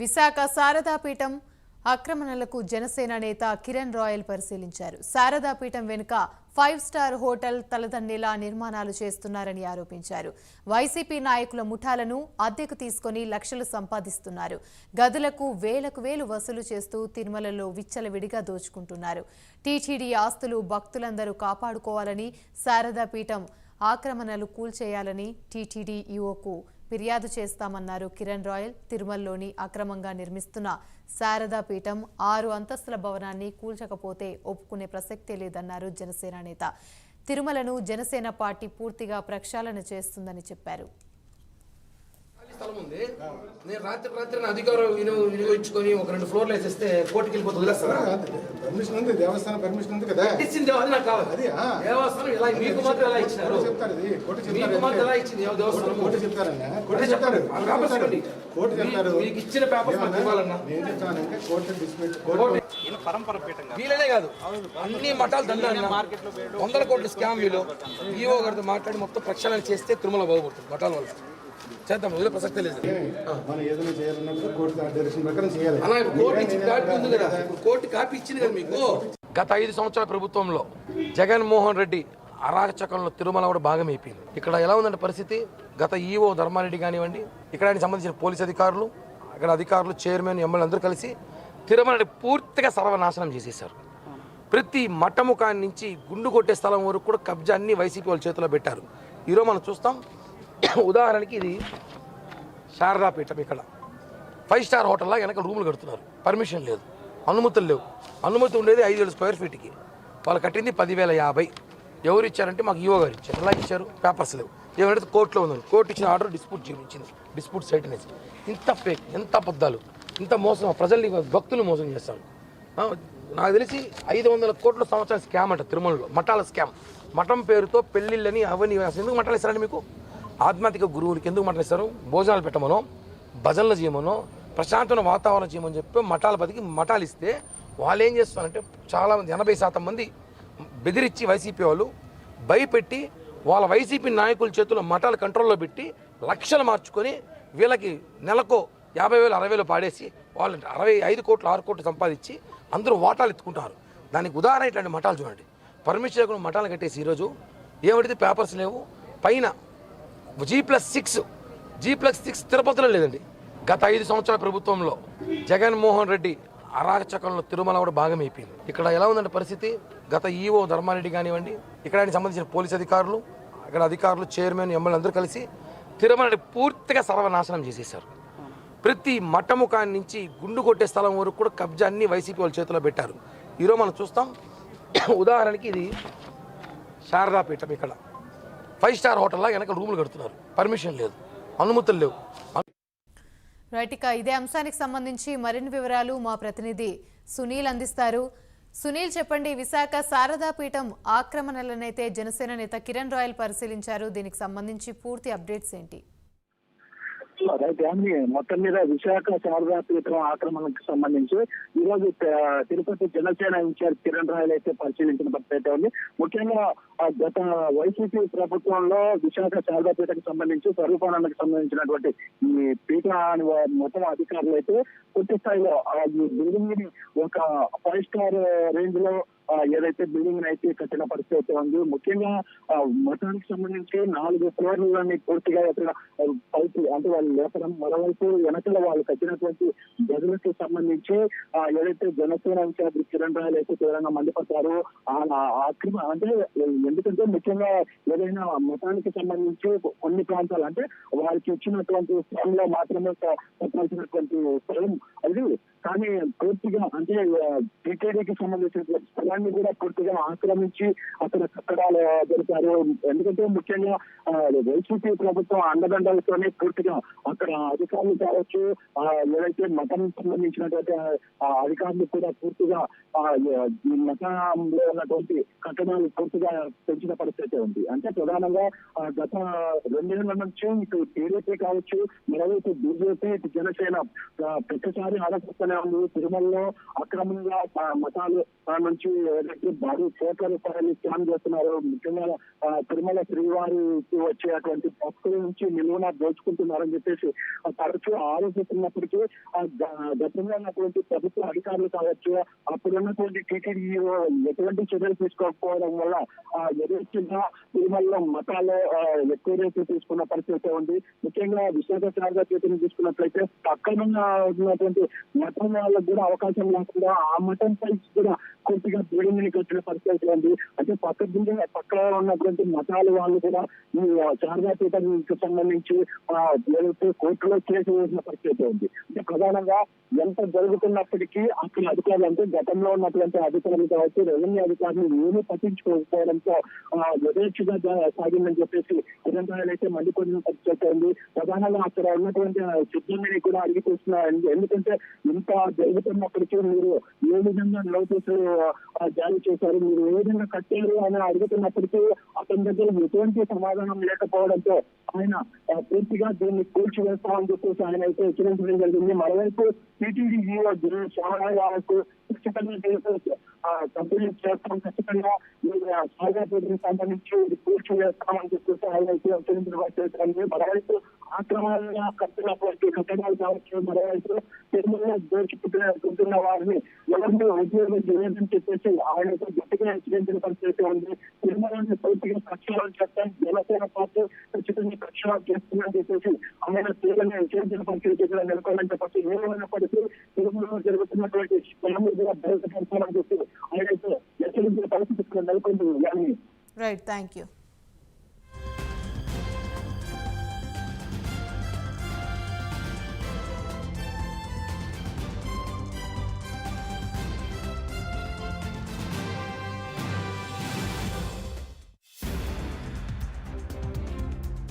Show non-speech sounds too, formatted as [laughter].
విశాఖ శారదాపీఠం ఆక్రమణలకు జనసేన నేత కిరణ్ రాయల్ పరిశీలించారు. శారదాపీఠం వెనుక ఫైవ్ స్టార్ హోటల్ తలదండేలా నిర్మాణాలు చేస్తున్నారని ఆరోపించారు. వైసీపీ నాయకుల ముఠాలను అద్దెకు తీసుకొని లక్షలు సంపాదిస్తున్నారు. గదులకు వేలకు వేలు వసూలు చేస్తూ తిరుమలలో విచ్చలవిడిగా దోచుకుంటున్నారు. టీటీడీ ఆస్తులు భక్తులందరూ కాపాడుకోవాలని శారదాపీఠం ఆక్రమణలు కూల్చేయాలని టీటీడీ ఈఓకు ఫిర్యాదు చేస్తామన్నారు కిరణ్ రాయల్. తిరుమలలోని అక్రమంగా నిర్మిస్తున్న శారదా పీఠం ఆరు అంతస్తుల భవనాన్ని కూల్చకపోతే ఒప్పుకునే ప్రసక్తే లేదన్నారు జనసేన నేత. తిరుమలను జనసేన పార్టీ పూర్తిగా ప్రక్షాళన చేస్తుందని చెప్పారు. స్థలం ఉంది. నేను రాత్రి రాత్రి నా అధికారం వినియో వినియోగించుకొని ఒక రెండు ఫ్లోర్లు వేసేస్తే కోర్టుకి వెళ్ళిపోతే వదిలేస్తారా? పర్మిషన్ ఉంది దేవస్థానం పర్మిషన్ ఉంది కదా. ఇచ్చింది నాకు కావాలి. అది. దేవస్థానం ఇలా మీకు మాత్రం ఎలా ఇచ్చినారు? కోర్టు చెప్తారు ఇది కోర్టు మీకు చెప్తారు మాత్రం ఎలా ఇచ్చింది ఏ దేవస్థానం? కోర్టు చెప్తారన్నా కోర్టు చెప్తారు. చెప్పండి. ఆ పేపర్స్ ఇవ్వండి. కోర్టు చెప్తారు. మీ- మీకు ఇచ్చిన పేపర్స్ నాకు ఏమన్నా? ఇవ్వాలన్నా. నేను చెప్తానంటే కోర్టు డిస్మిట్ కోర్టు కోర్టు వీళ్ళనే కాదు. అన్ని మఠాలు వందల కోట్ల స్కామ్ వీళ్ళు. ఈవో గారితో మాట్లాడి మొత్తం ప్రక్షాళన చేస్తే తిరుమల బాగుపడుతుంది మఠాల వల్ల. చేద్దాం వదిలే ప్రసక్తే లేదు. మనం ఏదైనా చేయాలన్నప్పుడు కోర్టు డైరెక్షన్ ప్రకారం చేయాలి. అన్న ఇప్పుడు కోర్టు ఇచ్చిన కాపీ ఉంది కదా. ఇప్పుడు కోర్టు కాపీ ఇచ్చింది కదా మీకు? గత ఐదు సంవత్సరాల ప్రభుత్వంలో జగన్మోహన్ రెడ్డి అరాచకంలో తిరుమల కూడా భాగం అయిపోయింది. ఇక్కడ ఎలా ఉందంటే పరిస్థితి? గత ఈఓ ధర్మారెడ్డి కానివ్వండి ఇక్కడ సంబంధించిన పోలీస్ అధికారులు అక్కడ అధికారులు చైర్మన్ ఎమ్మెల్యే అందరూ కలిసి తిరుమలని పూర్తిగా సర్వనాశనం చేసేశారు. ప్రతి మఠముఖాన్ని నుంచి గుండు కొట్టే స్థలం వరకు కూడా కబ్జా అన్ని వైసీపీ వాళ్ళ చేతిలో పెట్టారు. ఈరోజు మనం చూస్తాం [coughs] ఉదాహరణకి ఇది శారదాపీఠం ఇక్కడ. ఫైవ్ స్టార్ హోటల్లో వెనక రూములు కడుతున్నారు. పర్మిషన్ లేదు. అనుమతులు లేవు. అనుమతి ఉండేది ఐదు వేల స్క్వేర్ ఫీట్కి. వాళ్ళు కట్టింది పదివేల యాభై. ఎవరు ఇచ్చారంటే మాకు ఈవో గారు ఇచ్చారు. ఎలా ఇచ్చారు? పేపర్స్ లేవు. ఏమంటే కోర్టులో ఉంది కోర్టు ఇచ్చిన ఆర్డర్ డిస్ప్యూట్ చూపించింది డిస్ప్యూట్ సైట్ అనేసి ఇంత ఫేక్ ఎంత అబద్ధాలు ఇంత మోసం. ప్రజల్ని భక్తులు మోసం చేస్తాను. నాకు తెలిసి ఐదు వందల కోట్ల సంవత్సరాల స్కామ్ అంట తిరుమలలో. మఠాల స్కామ్. మఠం పేరుతో పెళ్ళిళ్ళని అవన్నీ ఎందుకు మఠాలు ఇస్తారండి మీకు? ఆధ్యాత్మిక గురువులకి ఎందుకు మటనిస్తారు భోజనాలు పెట్టమనో భజనలు చేయమనో ప్రశాంతమైన వాతావరణం చేయమని చెప్పి మఠాల బతికి మఠాలు ఇస్తే వాళ్ళు ఏం చేస్తారంటే చాలా మంది ఎనభై శాతం మంది బెదిరించి వైసీపీ వాళ్ళు భయపెట్టి వాళ్ళ వైసీపీ నాయకుల చేతుల్లో మఠాలు కంట్రోల్లో పెట్టి లక్షలు మార్చుకొని వీళ్ళకి నెలకు యాభై వేలు అరవై వేలు పాడేసి వాళ్ళు అరవై ఐదు కోట్లు ఆరు కోట్లు సంపాదించి అందరూ వాటాలు ఎత్తుకుంటారు. దానికి ఉదాహరణ ఇట్లాంటి మఠాలు చూడండి. పర్మిషన్ లేకుండా మఠాలు కట్టేసి ఈరోజు ఏమిటిది? పేపర్స్ లేవు. పైన G plus six G plus six తిరుపతిలో లేదండి. గత ఐదు సంవత్సరాల ప్రభుత్వంలో జగన్మోహన్ రెడ్డి అరాచకంలో తిరుమల కూడా భాగం అయిపోయింది. ఇక్కడ ఎలా ఉందంటే పరిస్థితి? గత ఈఓ ధర్మారెడ్డి కానివ్వండి ఇక్కడ ఆయనకి సంబంధించిన పోలీస్ అధికారులు అక్కడ అధికారులు చైర్మన్ ఎమ్మెల్యే అందరూ కలిసి తిరుమలని పూర్తిగా సర్వనాశనం చేసేశారు. ప్రతి మఠముఖాన్ని నుంచి గుండు కొట్టే స్థలం వరకు కూడా కబ్జా అన్ని వైసీపీ వాళ్ళ చేతిలో పెట్టారు. ఈరోజు మనం చూస్తాం. ఉదాహరణకి ఇది శారదాపీఠం ఇక్కడ. ఫైవ్ స్టార్ హోటల్లో వెనక రూములు కడుతున్నారు. పర్మిషన్ లేదు. అనుమతులు లేవు. రైట్ ఇక ఇదే అంశానికి సంబంధించి మరిన్ని వివరాలు మా ప్రతినిధి సునీల్ అందిస్తారు. సునీల్ చెప్పండి విశాఖ శారదా పీఠం ఆక్రమణలనైతే జనసేన నేత కిరణ్ రాయల్ పరిశీలించారు. దీనికి సంబంధించి పూర్తి అప్డేట్స్ ఏంటి? రైట్ అండి మొత్తం మీద విశాఖ శారదా ఆక్రమణకు సంబంధించి ఈ రోజు తిరుపతి జనసేన ఇన్ఛార్జ్ కిరణ్ రాయల్ అయితే పరిశీలించిన పరిస్థితి ఉంది. ముఖ్యంగా గత వైసీపీ ప్రభుత్వంలో విశాఖ శారదాపీఠకు సంబంధించి స్వరూపానందకు సంబంధించినటువంటి ఈ పీఠ అని మొత్తం అధికారులు అయితే పూర్తి స్థాయిలో ఈ బిల్డింగ్ని ఒక ఫైవ్ స్టార్ రేంజ్లో ఏదైతే బిల్డింగ్ అయితే కట్టిన పరిస్థితి అయితే ఉంది. ముఖ్యంగా మతానికి మఠానికి సంబంధించి నాలుగు ఫ్లోర్లని పూర్తిగా ఇక్కడ పైపు అంటే వాళ్ళు లేపడం మరోవైపు వెనకల వాళ్ళు కట్టినటువంటి గదులకు సంబంధించి ఏదైతే జనసేన ఇన్ఛార్జ్ కిరణ్ రాయలు అయితే తీవ్రంగా మండిపడతారో ఆ ఆక్రమ అంటే ఎందుకంటే ముఖ్యంగా ఏదైనా మతానికి సంబంధించి కొన్ని ప్రాంతాలు అంటే వారికి ఇచ్చినటువంటి స్థలంలో మాత్రమే క- కట్టాల్సినటువంటి స్థలం అది. కానీ పూర్తిగా అంటే టీటీడీకి సంబంధించిన స్థలాన్ని కూడా పూర్తిగా ఆక్రమించి అక్కడ కట్టడాలు జరిపారు. ఎందుకంటే ముఖ్యంగా వైసీపీ ప్రభుత్వం అండదండలతోనే పూర్తిగా అక్కడ అధికారులు కావచ్చు ఏదైతే మతం సంబంధించినటువంటి అధికారులు కూడా పూర్తిగా ఈ మతంలో ఉన్నటువంటి కట్టడాలు పూర్తిగా పెంచిన పరిస్థితి ఉంది. అంటే ప్రధానంగా గత రెండేళ్ళ నుంచి ఇటు టీడీపీ కావచ్చు మరోవైపు బీజేపీ ఇటు జనసేన ప్రతిసారి ఆలోచిస్తున్న ఉంది తిరుమలలో అక్రమంగా మతాలు నుంచి ఏదైతే భారీ సేకరిస్తారని ప్లాన్ స్కామ్ చేస్తున్నారు ముఖ్యంగా తిరుమల శ్రీవారికి వచ్చేటువంటి భక్తుల నుంచి నిలువున దోచుకుంటున్నారని చెప్పేసి ఆ, తరచూ ఆరోపిస్తున్నప్పటికీ గతంలో ఉన్నటువంటి ప్రభుత్వ అధికారులు కావచ్చు అప్పుడు ఉన్నటువంటి ఎటువంటి చర్యలు తీసుకోకపోవడం వల్ల ఆ తిరుమలలో మతాలు ఎక్కువ రేట్లు తీసుకున్న పరిస్థితి ఉంది. ముఖ్యంగా విశాఖ శారదా చేతిని తీసుకున్నట్లయితే పక్కన ఉన్నటువంటి మత వాళ్ళకు కూడా అవకాశం లేకుండా ఆ మటన్ పై కూడా కొద్దిగా బీడింగ్ని కట్టిన పరిస్థితి ఉంది. అంటే పక్క బిల్డింగ్ పక్కన ఉన్నటువంటి మతాలు వాళ్ళు కూడా ఈ శారదా పీఠానికి సంబంధించి ఏదైతే కోర్టులో కేసు వేసిన పరిస్థితి ఉంది. అంటే ప్రధానంగా ఎంత జరుగుతున్నప్పటికీ అక్కడ అధికారులు అంటే గతంలో ఉన్నటువంటి అధికారులు కావచ్చు రెవెన్యూ అధికారులు ఏమీ పట్టించుకోకపోవడంతో యథేచ్ఛగా సాగిందని చెప్పేసి తెలంగాణలో అయితే మండికొండ పరిస్థితి ఉంది. ప్రధానంగా అక్కడ ఉన్నటువంటి సిబ్బందిని కూడా అడిగి చూస్తున్నారు ఎందుకంటే ఇంత జరుగుతున్నప్పటికీ మీరు ఏ విధంగా నోటీసు జారీ చేశారు? మీరు ఏ విధంగా కట్టారు అని అడుగుతున్నప్పటికీ అతని దగ్గర ఎటువంటి సమాధానం లేకపోవడంతో ఆయన పూర్తిగా దీన్ని కూల్చివేస్తామని చెప్పేసి ఆయన అయితే హెచ్చరించడం జరిగింది. మరోవైపు టీటీడీ ఈఓ శ్యామరాజు ఖచ్చితంగా కంప్లీట్ చేస్తాం. ఖచ్చితంగా మీరు ఆ సంబంధించి ఇది కూల్చివేస్తామని చెప్పేసి ఆయన అయితే హెచ్చరించడం చేస్తుంది మరోవైపు ఆక్రమంగా కట్టినటువంటి కట్టడాలు కావచ్చు మరోవైపు తిరుమల దోచుకుంటున్న వారిని ఎవరిని ఉద్యోగం చేయదని చెప్పేసి ఆయన గట్టిగా హెచ్చరించిన పరిస్థితి ఉంది తిరుమలని పూర్తిగా కక్షలు చేస్తాం జనసేన పార్టీ ఖచ్చితంగా కక్షలు చేస్తుందని చెప్పేసి ఆయన తీవ్రంగా హెచ్చరించిన పరిస్థితి కూడా నెలకొందని చెప్పచ్చు ఏమైనప్పటికీ తిరుమలలో జరుగుతున్నటువంటి పనులు కూడా బయటపడతామని చెప్పి ఆయనతో హెచ్చరించిన పరిస్థితి కూడా నెలకొంది. కానీ రైట్ థ్యాంక్ యూ